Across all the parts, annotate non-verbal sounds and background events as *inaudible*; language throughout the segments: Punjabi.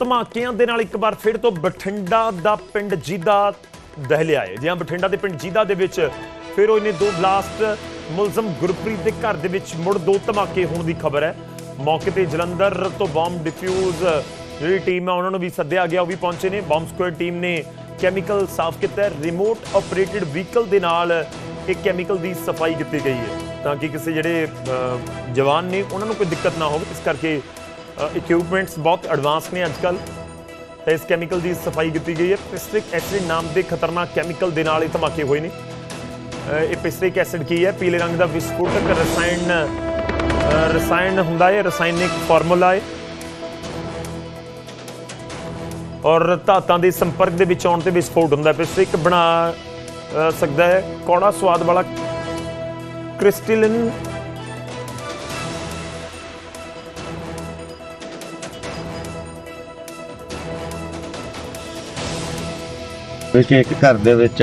ਧਮਾਕਿਆਂ ਦੇ ਨਾਲ ਇੱਕ ਵਾਰ ਫਿਰ ਤੋਂ ਬਠਿੰਡਾ ਦਾ ਪਿੰਡ ਜੀਦਾ ਦਹਿਲਿਆ ਹੈ ਜਿਹਾਂ ਬਠਿੰਡਾ ਦੇ ਪਿੰਡ ਜੀਦਾ ਦੇ ਵਿੱਚ ਫਿਰ ਹੋਏ ਨੇ ਦੋ ਬਲਾਸਟ ਮੁਲਜ਼ਮ ਗੁਰਪ੍ਰੀਤ ਦੇ ਘਰ ਦੇ ਵਿੱਚ ਮੁੜ ਦੋ ਧਮਾਕੇ ਹੋਣ ਦੀ ਖਬਰ ਹੈ। ਮੌਕੇ ਤੇ ਜਲੰਧਰ ਤੋਂ ਬੰਬ ਡਿਫਿਊਜ਼ ਜਿਹੜੀ ਟੀਮ ਹੈ, ਉਹਨਾਂ ਨੂੰ ਵੀ ਸੱਦਿਆ ਗਿਆ, ਉਹ ਵੀ ਪਹੁੰਚੇ ਨੇ। ਬੰਬ ਸਕੁਐਡ ਟੀਮ ਨੇ ਕੈਮੀਕਲ ਸਾਫ਼ ਕੀਤਾ ਰਿਮੋਟ ਆਪਰੇਟਡ ਵਹੀਕਲ ਦੇ ਨਾਲ ਇਹ ਕੈਮੀਕਲ ਦੀ ਸਫ਼ਾਈ ਕੀਤੀ ਗਈ ਹੈ। ਤਾਂ ਕਿ ਕਿਸੇ ਜਿਹੜੇ ਜਵਾਨ ਨੇ, ਉਹਨਾਂ ਨੂੰ ਕੋਈ ਦਿੱਕਤ ਨਾ ਹੋਵੇ। ਇਸ ਕਰਕੇ ਇਕਵਿਪਮੈਂਟਸ ਬਹੁਤ ਐਡਵਾਂਸ ਨੇ ਅੱਜਕੱਲ ਤਾਂ ਇਸ ਕੈਮੀਕਲ ਦੀ ਸਫ਼ਾਈ ਕੀਤੀ ਗਈ ਹੈ। ਪਿਸਟ੍ਰਿਕ ਐਸਿਡ ਨਾਮ ਦੇ ਖਤਰਨਾਕ ਕੈਮੀਕਲ ਦੇ ਨਾਲ ਇਹ ਧਮਾਕੇ ਹੋਏ ਨੇ। ਇਹ ਪਿਸਟ੍ਰਿਕ ਐਸਿਡ ਕੀ ਹੈ? ਪੀਲੇ ਰੰਗ ਦਾ ਵਿਸਫੋਟਕ ਰਸਾਇਣ ਰਸਾਇਣ ਹੁੰਦਾ ਹੈ। ਰਸਾਇਣਿਕ ਫਾਰਮੂਲਾ ਹੈ। ਔਰ ਧਾਤਾਂ ਦੇ ਸੰਪਰਕ ਦੇ ਵਿੱਚ ਆਉਣ ਤੇ ਵਿਸਫੋਟ ਹੁੰਦਾ ਪਿਸਟ੍ਰਿਕ ਬਣਾ ਸਕਦਾ ਹੈ। ਕੌੜਾ ਸਵਾਦ ਵਾਲਾ ਕ੍ਰਿਸਟਲਿਨ ਵਿੱਚ ਇੱਕ ਘਰ ਦੇ ਵਿੱਚ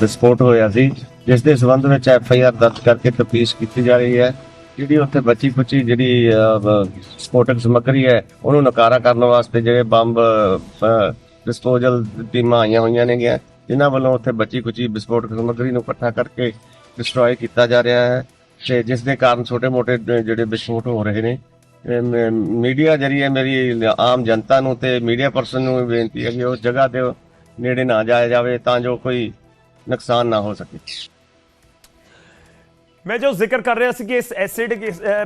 ਵਿਸਫੋਟ ਹੋਇਆ ਸੀ। ਜਿਸ ਦੇ ਸਬੰਧ ਵਿੱਚ ਐਫ ਆਈ ਆਰ ਦਰਜ ਕਰਕੇ ਤਫਤੀਸ਼ ਕੀਤੀ ਜਾ ਰਹੀ ਹੈ। ਜਿਹੜੀ ਉੱਥੇ ਬੱਚੀ ਕੁਚੀ ਜਿਹੜੀ ਅਹ, ਸਮੱਗਰੀ ਹੈ ਉਹਨੂੰ ਨਕਾਰਾ ਕਰਨ ਵਾਸਤੇ ਜਿਹੜੇ ਬੰਬ ਡਿਸਪੋਜ਼ਲ ਟੀਮਾਂ ਆਈਆਂ ਹੋਈਆਂ ਨੇਗੀਆਂ ਜਿਨ੍ਹਾਂ ਵੱਲੋਂ ਉੱਥੇ ਬੱਚੀ ਕੁਚੀ ਵਿਸਫੋਟਕ ਸਮੱਗਰੀ ਨੂੰ ਇਕੱਠਾ ਕਰਕੇ ਡਿਸਟਰੋਏ ਕੀਤਾ ਜਾ ਰਿਹਾ ਹੈ ਤੇ ਜਿਸ ਦੇ ਕਾਰਨ ਛੋਟੇ-ਮੋਟੇ ਜਿਹੜੇ ਵਿਸਫੋਟ ਹੋ ਰਹੇ ਨੇ। ਮੀਡੀਆ ਜਰੀਏ ਮੇਰੀ ਆਮ ਜਨਤਾ ਨੂੰ ਤੇ ਮੀਡੀਆ ਪਰਸਨ ਨੂੰ ਵੀ ਬੇਨਤੀ ਹੈ ਕਿ ਉਸ ਜਗ੍ਹਾ ਤੇ ਨੇੜੇ ਨਾ ਜਾਇਆ ਜਾਵੇ ਤਾਂ ਜੋ ਕੋਈ ਨੁਕਸਾਨ ਨਾ ਹੋ ਸਕੇ। ਮੈਂ ਜੋ ਜ਼ਿਕਰ ਕਰ ਰਿਹਾ ਸੀ ਕਿ ਇਸ ਐਸਿਡ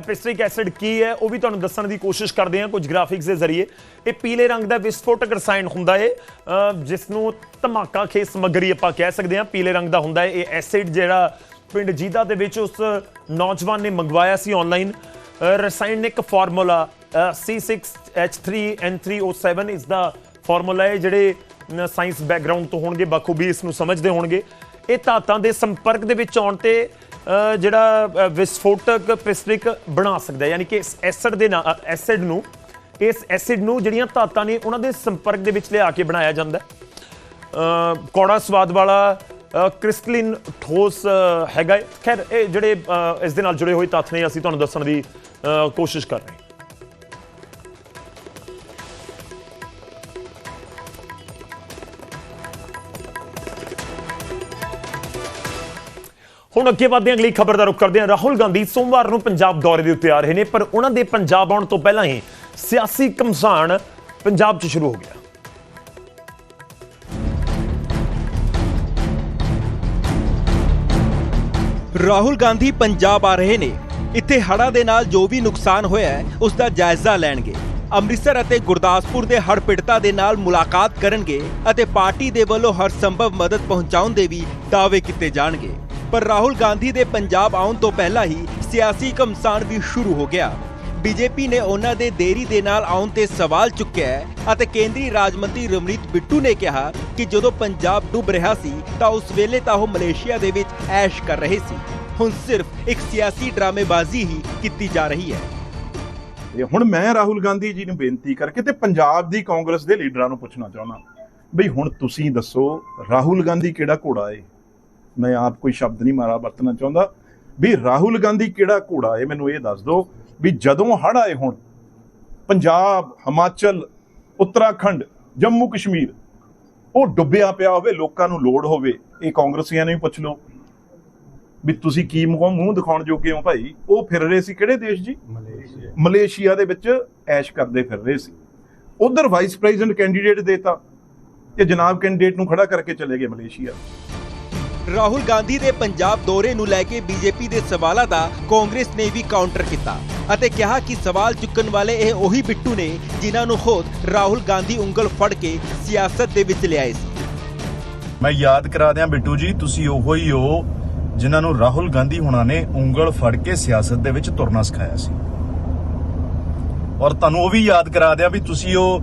ਪਿਸਟ੍ਰਿਕ ਐਸਿਡ ਕੀ ਹੈ, ਉਹ ਵੀ ਤੁਹਾਨੂੰ ਦੱਸਣ ਦੀ ਕੋਸ਼ਿਸ਼ ਕਰਦੇ ਹਾਂ ਕੁਝ ਗ੍ਰਾਫਿਕਸ ਦੇ ਜ਼ਰੀਏ। ਇਹ ਪੀਲੇ ਰੰਗ ਦਾ ਵਿਸਫੋਟਕ ਰਸਾਇਣ ਹੁੰਦਾ ਹੈ ਜਿਸ ਨੂੰ ਧਮਾਕਾ ਖੇਸ ਸਮੱਗਰੀ ਆਪਾਂ ਕਹਿ ਸਕਦੇ ਹਾਂ, ਪੀਲੇ ਰੰਗ ਦਾ ਹੁੰਦਾ ਹੈ ਇਹ ਐਸਿਡ ਜਿਹੜਾ ਪਿੰਡ ਜੀਦਾ ਦੇ ਵਿੱਚ ਉਸ ਨੌਜਵਾਨ ਨੇ ਮੰਗਵਾਇਆ ਸੀ ਆਨਲਾਈਨ ਰਸਾਇਣਿਕ ਫਾਰਮੂਲਾ C6H3N3O7 ਇਸ ਦਾ ਫਾਰਮੂਲਾ ਹੈ ਜਿਹੜੇ ਸਾਇੰਸ ਬੈਕਗ੍ਰਾਉਂਡ ਤੋਂ ਹੋਣਗੇ, ਬਖੂਬੀ ਇਸ ਨੂੰ ਸਮਝਦੇ ਹੋਣਗੇ। ਇਹ ਧਾਤਾਂ ਦੇ ਸੰਪਰਕ ਦੇ ਵਿੱਚ ਆਉਣ ਤੇ ਜਿਹੜਾ ਵਿਸਫੋਟਕ ਪਿਸਟਿਕ ਬਣਾ ਸਕਦਾ ਯਾਨੀ ਕਿ ਇਸ ਐਸਿਡ ਦੇ ਨਾਲ ਐਸਿਡ ਨੂੰ, ਇਸ ਐਸਿਡ ਨੂੰ ਜਿਹੜੀਆਂ ਧਾਤਾਂ ਨੇ, ਉਹਨਾਂ ਦੇ ਸੰਪਰਕ ਦੇ ਵਿੱਚ ਲਿਆ ਕੇ ਬਣਾਇਆ ਜਾਂਦਾ ਕੌੜਾ ਸਵਾਦ ਵਾਲਾ ਕ੍ਰਿਸਟਲਿਨ ਠੋਸ ਹੈਗਾ ਖੈਰ, ਇਹ ਜਿਹੜੇ ਇਸ ਦੇ ਨਾਲ ਜੁੜੇ ਹੋਏ ਤੱਥ ਨੇ, ਅਸੀਂ ਤੁਹਾਨੂੰ ਦੱਸਣ ਦੀ ਕੋਸ਼ਿਸ਼ ਕਰ ਰਹੇ ਹੁਣ ਅੱਗੇ ਵਧਦੇ ਹਾਂ, ਅਗਲੀ ਖਬਰ ਦਾ ਰੁਖ ਕਰਦੇ ਹਾਂ। ਰਾਹੁਲ ਗਾਂਧੀ ਸੋਮਵਾਰ ਨੂੰ ਪੰਜਾਬ ਦੌਰੇ ਦੇ ਉੱਤੇ ਆ ਰਹੇ ਨੇ, ਪਰ ਉਹਨਾਂ ਦੇ ਪੰਜਾਬ ਆਉਣ ਤੋਂ ਪਹਿਲਾਂ ਹੀ ਸਿਆਸੀ ਘਮਸਾਨ ਪੰਜਾਬ 'ਚ ਸ਼ੁਰੂ ਹੋ ਗਿਆ। ਰਾਹੁਲ ਗਾਂਧੀ ਪੰਜਾਬ ਆ ਰਹੇ ਨੇ। ਇੱਥੇ ਹੜ੍ਹਾਂ ਦੇ ਨਾਲ ਜੋ ਵੀ ਨੁਕਸਾਨ ਹੋਇਆ ਹੈ, ਉਸ ਦਾ ਜਾਇਜ਼ਾ ਲੈਣਗੇ। ਅੰਮ੍ਰਿਤਸਰ ਅਤੇ ਗੁਰਦਾਸਪੁਰ ਦੇ ਹੜ੍ਹ ਪੀੜਤਾਂ ਦੇ ਨਾਲ ਮੁਲਾਕਾਤ ਕਰਨਗੇ ਅਤੇ ਪਾਰਟੀ ਦੇ ਵੱਲੋਂ ਹਰ ਸੰਭਵ ਮਦਦ ਪਹੁੰਚਾਉਣ ਦੇ ਵੀ ਦਾਅਵੇ ਕੀਤੇ ਜਾਣਗੇ। ਪਰ ਰਾਹੁਲ ਗਾਂਧੀ ਦੇ ਪੰਜਾਬ ਆਉਣ ਤੋਂ ਪਹਿਲਾਂ ਹੀ ਸਿਆਸੀ ਘਮਸਾਨ ਵੀ ਸ਼ੁਰੂ ਹੋ ਗਿਆ। ਬੀਜੇਪੀ ਨੇ ਉਹਨਾਂ ਦੇ ਦੇਰੀ ਦੇ ਨਾਲ ਆਉਣ ਤੇ ਸਵਾਲ ਚੁੱਕਿਆ ਹੈ ਅਤੇ ਕੇਂਦਰੀ ਰਾਜ ਮੰਤਰੀ ਰਮਨੀਤ ਬਿੱਟੂ ਨੇ ਕਿਹਾ ਕਿ ਜਦੋਂ ਪੰਜਾਬ ਡੁੱਬ ਰਿਹਾ ਸੀ ਤਾਂ ਉਸ ਵੇਲੇ ਤਾਂ ਉਹ ਮਲੇਸ਼ੀਆ ਦੇ ਵਿੱਚ ਐਸ਼ ਕਰ ਰਹੇ ਸੀ। ਹੁਣ ਸਿਰਫ ਇੱਕ ਸਿਆਸੀ ਡਰਾਮੇਬਾਜ਼ੀ ਹੀ ਕੀਤੀ ਜਾ ਰਹੀ ਹੈ। ਇਹ ਹੁਣ ਮੈਂ ਰਾਹੁਲ ਗਾਂਧੀ ਜੀ ਨੂੰ ਬੇਨਤੀ ਕਰਕੇ ਤੇ ਪੰਜਾਬ ਦੀ ਕਾਂਗਰਸ ਦੇ ਲੀਡਰਾਂ ਨੂੰ ਪੁੱਛਣਾ ਚਾਹੁੰਦਾ। ਬਈ ਹੁਣ ਤੁਸੀਂ ਦੱਸੋ, ਰਾਹੁਲ ਗਾਂਧੀ ਕਿਹੜਾ ਘੋੜਾ ਏ? ਮੈਂ ਆਪ ਕੋਈ ਸ਼ਬਦ ਨਹੀਂ ਮਾਰਾ ਵਰਤਣਾ ਚਾਹੁੰਦਾ। ਵੀ ਰਾਹੁਲ ਗਾਂਧੀ ਕਿਹੜਾ ਘੋੜਾ ਏ ਮੈਨੂੰ ਇਹ ਦੱਸ ਦਿਓ ਵੀ ਜਦੋਂ ਹੜ੍ਹ ਆਏ ਹੁਣ ਪੰਜਾਬ ਹਿਮਾਚਲ ਉੱਤਰਾਖੰਡ ਜੰਮੂ ਕਸ਼ਮੀਰ ਉਹ ਡੁੱਬਿਆ ਪਿਆ ਹੋਵੇ ਲੋਕਾਂ ਨੂੰ ਲੋੜ ਹੋਵੇ ਇਹ ਕਾਂਗਰਸੀਆਂ ਨੂੰ ਵੀ ਪੁੱਛ ਲਓ। ਵੀ ਤੁਸੀਂ ਕੀ ਮੂੰਹ ਮੂੰਹ ਦਿਖਾਉਣ ਜੋਗੇ ਹੋ ਭਾਈ? ਉਹ ਫਿਰ ਰਹੇ ਸੀ ਕਿਹੜੇ ਦੇਸ਼ ਜੀ? ਮਲੇਸ਼ੀਆ। ਦੇ ਵਿੱਚ ਐਸ਼ ਕਰਦੇ ਫਿਰ ਰਹੇ ਸੀ। ਉਧਰ ਵਾਈਸ ਪ੍ਰੈਜ਼ੀਡੈਂਟ ਕੈਂਡੀਡੇਟ ਦੇਤਾ ਤੇ ਜਨਾਬ ਕੈਂਡੀਡੇਟ ਨੂੰ ਖੜਾ ਕਰਕੇ ਚਲੇ ਗਏ ਮਲੇਸ਼ੀਆ। ਰਾਹੁਲ ਗਾਂਧੀ ਦੇ ਪੰਜਾਬ ਦੌਰੇ ਨੂੰ ਲੈ ਕੇ ਬੀਜੇਪੀ ਦੇ ਸਵਾਲਾਂ ਦਾ ਕਾਂਗਰਸ ਨੇ ਵੀ ਕਾਊਂਟਰ ਕੀਤਾ ਅਤੇ ਕਿਹਾ ਕਿ ਸਵਾਲ ਚੁੱਕਣ ਵਾਲੇ ਇਹ ਉਹੀ ਬਿੱਟੂ ਨੇ ਜਿਨ੍ਹਾਂ ਨੂੰ ਖੁਦ ਰਾਹੁਲ ਗਾਂਧੀ ਉਂਗਲ ਫੜ ਕੇ ਸਿਆਸਤ ਦੇ ਵਿੱਚ ਲਿਆਏ ਸੀ। ਮੈਂ ਯਾਦ ਕਰਾ ਦਿਆਂ ਬਿੱਟੂ ਜੀ, ਤੁਸੀਂ ਉਹੋ ਹੀ ਹੋ ਜਿਨ੍ਹਾਂ ਨੂੰ ਰਾਹੁਲ ਗਾਂਧੀ ਹੁਣਾਂ ਨੇ ਉਂਗਲ ਫੜ ਕੇ ਸਿਆਸਤ ਦੇ ਵਿੱਚ ਤੁਰਨਾ ਸਿਖਾਇਆ ਸੀ। ਔਰ ਤੁਹਾਨੂੰ ਉਹ ਵੀ ਯਾਦ ਕਰਾ ਦਿਆਂ ਵੀ ਤੁਸੀਂ ਉਹ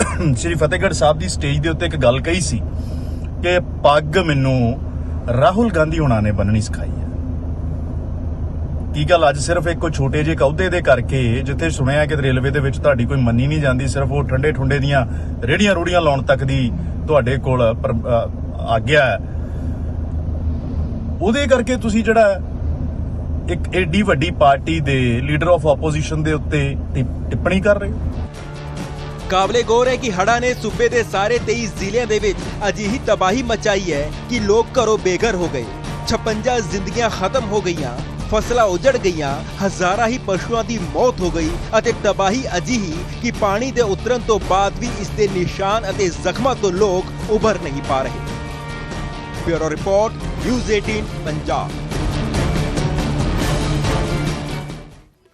*coughs* ਸ੍ਰੀ ਫਤਿਹਗੜ੍ਹ ਸਾਹਿਬ ਦੀ ਸਟੇਜ ਦੇ ਉੱਤੇ ਇੱਕ ਗੱਲ ਕਹੀ ਸੀ ਕਿ ਪੱਗ ਮੈਨੂੰ ਰਾਹੁਲ ਗਾਂਧੀ ਉਹਨਾਂ ਨੇ ਬੰਨਣੀ ਸਿਖਾਈ ਹੈ। ਕੀ ਗੱਲ ਅੱਜ ਸਿਰਫ ਇੱਕ ਕੋਈ ਛੋਟੇ ਜਿਹੇ ਅਹੁਦੇ ਦੇ ਕਰਕੇ ਜਿੱਥੇ ਸੁਣਿਆ ਕਿ ਰੇਲਵੇ ਦੇ ਵਿੱਚ ਤੁਹਾਡੀ ਕੋਈ ਮੰਨੀ ਨਹੀਂ ਜਾਂਦੀ, ਸਿਰਫ ਉਹ ਠੰਡੇ ਠੁੰਡੇ ਦੀਆਂ ਰੇੜੀਆਂ ਰੂੜੀਆਂ ਲਾਉਣ ਤੱਕ ਦੀ ਤੁਹਾਡੇ ਕੋਲ ਆ ਗਿਆ ਉਹਦੇ ਕਰਕੇ ਤੁਸੀਂ ਜਿਹੜਾ ਇੱਕ ਐਡੀ ਵੱਡੀ ਪਾਰਟੀ ਦੇ ਲੀਡਰ ਆਫ ਆਪੋਜੀਸ਼ਨ ਦੇ ਉੱਤੇ ਟਿਪ- ਟਿੱਪਣੀ ਕਰ ਰਹੇ ਹੋ? ਕਾਬਲੇ ਗੌਰ ਹੈ ਕਿ ਹੜਾ ਨੇ ਸੂਬੇ ਦੇ ਸਾਰੇ 23 ਜ਼ਿਲ੍ਹਿਆਂ ਦੇ ਵਿੱਚ ਅਜਿਹੀ ਤਬਾਹੀ ਮਚਾਈ ਹੈ ਕਿ ਲੋਕ ਘਰੋਂ ਬੇਘਰ ਹੋ ਗਏ। 56 ਜ਼ਿੰਦਗੀਆਂ ਖਤਮ ਹੋ ਗਈਆਂ, ਫਸਲਾਂ ਉਜੜ ਗਈਆਂ, ਹਜ਼ਾਰਾਂ ਹੀ ਪਸ਼ੂਆਂ ਦੀ ਮੌਤ ਹੋ ਗਈ ਅਤੇ ਤਬਾਹੀ ਅਜਿਹੀ ਕਿ ਪਾਣੀ ਦੇ ਉਤਰਨ ਤੋਂ ਬਾਅਦ ਵੀ ਇਸ ਦੇ ਨਿਸ਼ਾਨ ਅਤੇ ਜ਼ਖਮਾਂ ਤੋਂ ਲੋਕ ਉਭਰ ਨਹੀਂ ਪਾ ਰਹੇ। Bureau report, news 18 Punjab.